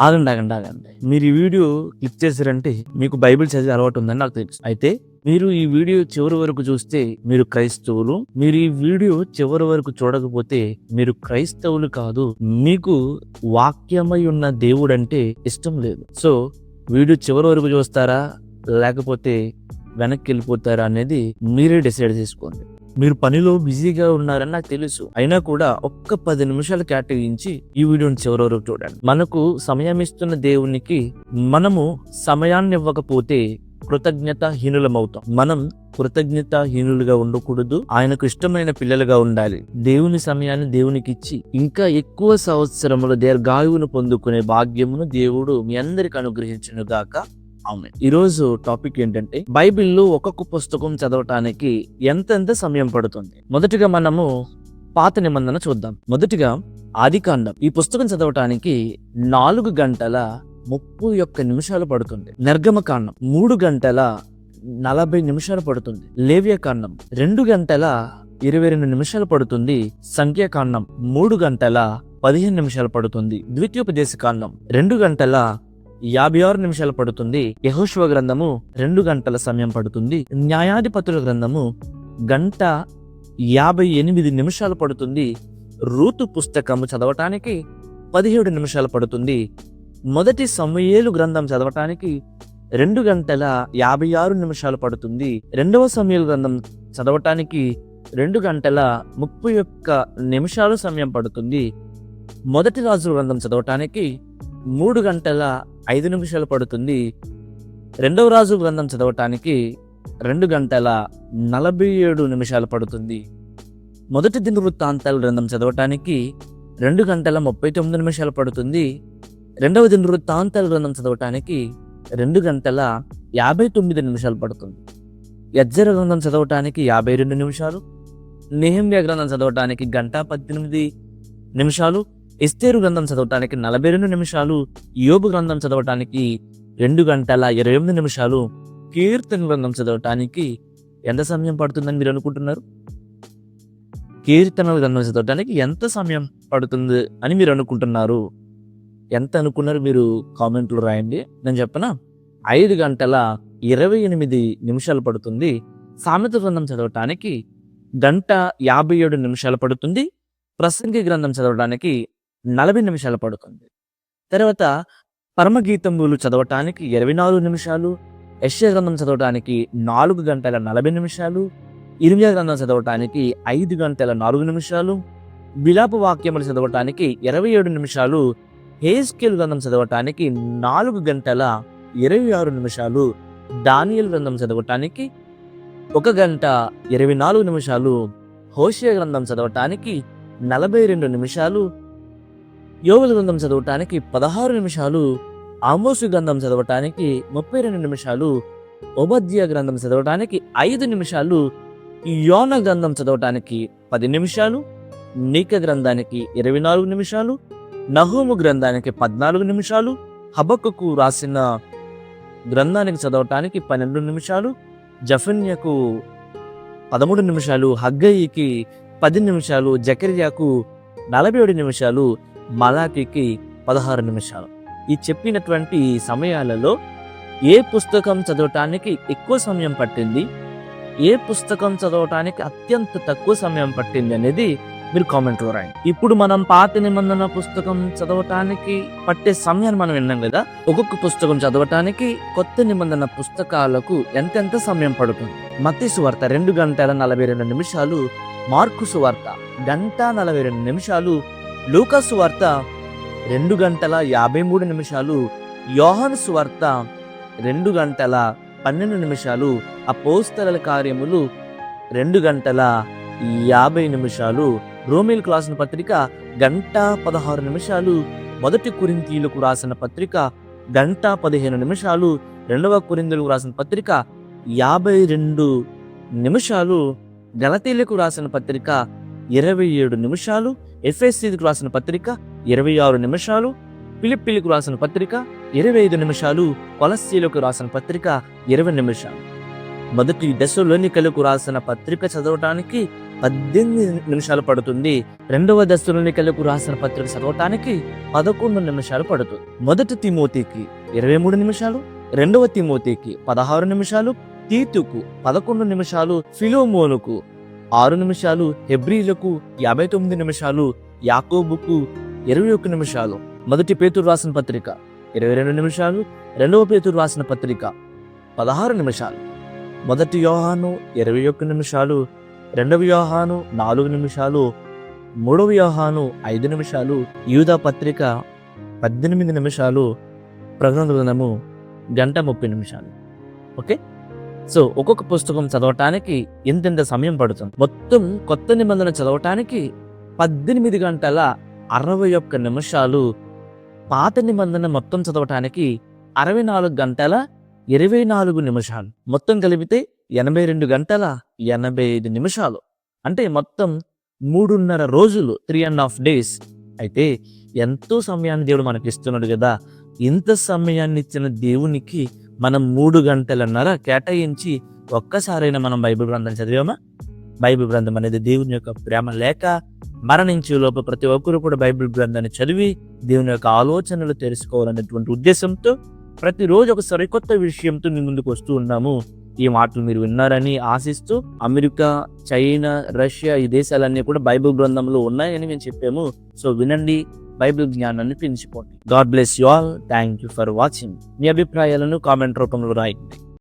ఆగండి ఆగండి ఆగండి. మీరు ఈ వీడియో క్లిక్ చేశారంటే మీకు బైబిల్ చదివే అలవాటు ఉందని నాకు తెలుసు. అయితే మీరు ఈ వీడియో చివరి వరకు చూస్తే మీరు క్రైస్తవులు మీరు ఈ వీడియో చివరి వరకు చూడకపోతే మీరు క్రైస్తవులు కాదు మీకు వాక్యమై ఉన్న దేవుడు అంటే ఇష్టం లేదు. సో వీడియో చివరి వరకు చూస్తారా? లేకపోతే వెనక్కి వెళ్ళిపోతారా అనేది మీరే డిసైడ్ చేసుకోండి. మీరు పనిలో బిజీగా ఉన్నారని నాకు తెలుసు. అయినా కూడా ఒక్క పది నిమిషాలు కేటాయించి ఈ వీడియోని చివరి వరకు చూడండి. మనకు సమయం ఇస్తున్న దేవునికి మనము సమయాన్ని ఇవ్వకపోతే కృతజ్ఞత హీనులమవుతాం మనం కృతజ్ఞత హీనులుగా ఉండకూడదు. ఆయనకు ఇష్టమైన పిల్లలుగా ఉండాలి. దేవుని సమయాన్ని దేవునికి ఇచ్చి ఇంకా ఎక్కువ సంవత్సరములు దీర్ఘాయువును పొందుకునే భాగ్యమును దేవుడు మీ అందరికి అనుగ్రహించును గాక అవును ఈరోజు టాపిక్ ఏంటంటే బైబిల్లో ఒక్కొక్క పుస్తకం చదవటానికి ఎంతెంత సమయం పడుతుంది? మొదటిగా మనము పాత నిబంధన చూద్దాం. మొదటిగా ఆదికాండం. ఈ పుస్తకం చదవటానికి నాలుగు గంటల ముప్పై ఒక్క నిమిషాలు పడుతుంది. నిర్గమకాండం. మూడు గంటల నలభై నిమిషాలు పడుతుంది. లేవ్యకాండం. రెండు గంటల ఇరవై రెండు నిమిషాలు పడుతుంది. సంఖ్యాకాండం. మూడు గంటల పదిహేను నిమిషాలు పడుతుంది. ద్వితీయోపదేశ కాండం రెండు గంటల యాభై ఆరు నిమిషాలు పడుతుంది. యహోశ్వ గ్రంథము రెండు గంటల సమయం పడుతుంది. న్యాయాధిపతుల గ్రంథము గంట యాభై ఎనిమిది నిమిషాలు పడుతుంది. రూతు పుస్తకము చదవటానికి పదిహేడు నిమిషాలు పడుతుంది. మొదటి సమయేలు గ్రంథం చదవటానికి రెండు గంటల యాభై ఆరు నిమిషాలు పడుతుంది. రెండవ సమయలు గ్రంథం చదవటానికి రెండు గంటల ముప్పై ఒక్క నిమిషాలు సమయం పడుతుంది. మొదటి రాజుల గ్రంథం చదవటానికి మూడు గంటల ఐదు నిమిషాలు పడుతుంది. రెండవ రాజు గ్రంథం చదవటానికి రెండు గంటల నలభై ఏడు నిమిషాలు పడుతుంది. మొదటి దినవృత్తాంతాల గ్రంథం చదవటానికి రెండు గంటల ముప్పై తొమ్మిది నిమిషాలు పడుతుంది. రెండవ దినవృత్తాంతాల గ్రంథం చదవటానికి రెండు గంటల యాభై తొమ్మిది నిమిషాలు పడుతుంది. యజ్జర గ్రంథం చదవటానికి యాభై రెండు నిమిషాలు. నెహమ్య గ్రంథం చదవటానికి గంట పద్దెనిమిది నిమిషాలు. ఎస్తేరు గ్రంథం చదవటానికి నలభై రెండు నిమిషాలు యోబు గ్రంథం చదవటానికి రెండు గంటల ఇరవై ఎనిమిది నిమిషాలు కీర్తన గ్రంథం చదవటానికి ఎంత సమయం పడుతుందని మీరు అనుకుంటున్నారు? కీర్తన గ్రంథం చదవటానికి ఎంత సమయం పడుతుంది అని మీరు అనుకుంటున్నారు? ఎంత అనుకున్నారు మీరు కామెంట్లో రాయండి. నేను చెప్పనా? ఐదు గంటల ఇరవై ఎనిమిది నిమిషాలు పడుతుంది. సామెత గ్రంథం చదవటానికి గంట యాభై ఏడు నిమిషాలు పడుతుంది. ప్రసంగి గ్రంథం చదవడానికి నలభై నిమిషాలు పడుతుంది తర్వాత పరమగీతములు చదవటానికి ఇరవై నాలుగు నిమిషాలు యశ్య గ్రంథం చదవటానికి నాలుగు గంటల నలభై నిమిషాలు ఇరిమియా గ్రంథం చదవటానికి ఐదు గంటల నాలుగు నిమిషాలు విలాప వాక్యములు చదవటానికి ఇరవై ఏడు నిమిషాలు హేస్కేల్ గ్రంథం చదవటానికి నాలుగు గంటల ఇరవై ఆరు నిమిషాలు దానియల్ గ్రంథం చదవటానికి ఒక గంట ఇరవై నాలుగు నిమిషాలు హోషియా గ్రంథం చదవటానికి నలభై రెండు నిమిషాలు యోగుల గ్రంథం చదవటానికి పదహారు నిమిషాలు ఆమోసు గ్రంథం చదవటానికి ముప్పై రెండు నిమిషాలు ఉపధ్య గ్రంథం చదవటానికి ఐదు నిమిషాలు యోన గ్రంథం చదవటానికి పది నిమిషాలు నీక గ్రంథానికి ఇరవై నాలుగు నిమిషాలు నహోము గ్రంథానికి పద్నాలుగు నిమిషాలు హబక్కుకు రాసిన గ్రంథానికి చదవటానికి పన్నెండు నిమిషాలు జఫన్యకు పదమూడు నిమిషాలు హగ్గయ్యకి పది నిమిషాలు జకర్యాకు నలభై ఏడు నిమిషాలు మలాకికి పదహారు నిమిషాలు. ఈ చెప్పినటువంటి సమయాలలో ఏ పుస్తకం చదవటానికి ఎక్కువ సమయం పట్టింది? ఏ పుస్తకం చదవటానికి అత్యంత తక్కువ సమయం పట్టింది అనేది మీరు కామెంట్లో రాయండి. ఇప్పుడు మనం పాత నిబంధన పుస్తకం చదవటానికి పట్టే సమయాన్ని మనం విన్నాం కదా? ఒక్కొక్క పుస్తకం చదవటానికి కొత్త నిబంధన పుస్తకాలకు ఎంతెంత సమయం పడుతుంది? మతీసు వార్త రెండు గంటల నలభై రెండు నిమిషాలు మార్కు సువార్త గంట నలభై రెండు నిమిషాలు లూకస్ వార్త రెండు గంటల యాభై మూడు నిమిషాలు యోహాను వార్త రెండు గంటల పన్నెండు నిమిషాలు అపోస్తల కార్యములు రెండు గంటల యాభై నిమిషాలు రోమిల్ క్లాసిన పత్రిక గంట పదహారు నిమిషాలు మొదటి కురింతీలకు రాసిన పత్రిక గంట పదిహేను నిమిషాలు రెండవ కురిందులకు రాసిన పత్రిక యాభై రెండు నిమిషాలు గలతీలకు రాసిన పత్రిక ఇరవై ఏడు నిమిషాలు ఎఫ్ఎస్సికి రాసిన పత్రిక ఇరవై ఆరు నిమిషాలు పిలిపిలకు రాసిన పత్రిక ఇరవై ఐదు నిమిషాలు కొలస్సీలకు రాసిన పత్రిక ఇరవై నిమిషాలు. మొదటి దశలోనికలకు రాసిన పత్రిక చదవటానికి పద్దెనిమిది నిమిషాలు పడుతుంది. రెండవ దశలోనికలకు రాసిన పత్రిక చదవటానికి పదకొండు నిమిషాలు పడుతుంది. మొదటి తిమోతికి ఇరవై మూడు నిమిషాలు రెండవ తిమోతికి పదహారు నిమిషాలు తీతుకు పదకొండు నిమిషాలు ఫిలోమోనుకు ఆరు నిమిషాలు హెబ్రీలకు యాభై తొమ్మిది నిమిషాలు యాకోబుకు ఇరవై ఒక్క నిమిషాలు. మొదటి పేతురు రాసిన పత్రిక. ఇరవై రెండు నిమిషాలు రెండవ పేతురు రాసిన పత్రిక. పదహారు నిమిషాలు. మొదటి యోహాను ఇరవై ఒక్క నిమిషాలు రెండవ యోహాను నాలుగు నిమిషాలు మూడవ యోహాను ఐదు నిమిషాలు యూదా పత్రిక పద్దెనిమిది నిమిషాలు ప్రకటన గంట ముప్పై నిమిషాలు. ఓకే? సో ఒక్కొక్క పుస్తకం చదవటానికి ఎంతెంత సమయం పడుతుంది? మొత్తం కొత్త నిబంధన చదవటానికి పద్దెనిమిది గంటల అరవై ఒక్క నిమిషాలు. పాత నిబంధన మొత్తం చదవటానికి అరవై నాలుగు గంటల ఇరవై నాలుగు నిమిషాలు. మొత్తం కలిపితే ఎనభై రెండు గంటల ఎనభై ఐదు నిమిషాలు. అంటే మొత్తం మూడున్నర రోజులు త్రీ అండ్ హాఫ్ డేస్ అయితే ఎంతో సమయాన్ని దేవుడు మనకి ఇస్తున్నాడు కదా. ఇంత సమయాన్ని ఇచ్చిన దేవునికి మనం మూడు గంటలన్నర కేటాయించి ఒక్కసారైనా మనం బైబిల్ గ్రంథం చదివామా? బైబిల్ గ్రంథం అనేది దేవుని యొక్క ప్రేమ లేక మరణించే లోపు ప్రతి ఒక్కరు కూడా బైబిల్ గ్రంథాన్ని చదివి దేవుని యొక్క ఆలోచనలు తెలుసుకోవాలనేటువంటి ఉద్దేశంతో ప్రతిరోజు ఒక సరికొత్త విషయంతో మీ ముందుకు వస్తూ ఉన్నాము. ఈ మాటలు మీరు విన్నారని ఆశిస్తూ అమెరికా చైనా రష్యా ఈ దేశాలన్నీ కూడా బైబిల్ గ్రంథంలో ఉన్నాయని మేము చెప్పాము. సో వినండి బైబిల్ జ్ఞానాన్ని పెంచుకోండి. God bless you all thank you for watching మీ అభిప్రాయాలను కామెంట్ రూపంలో రాయండి.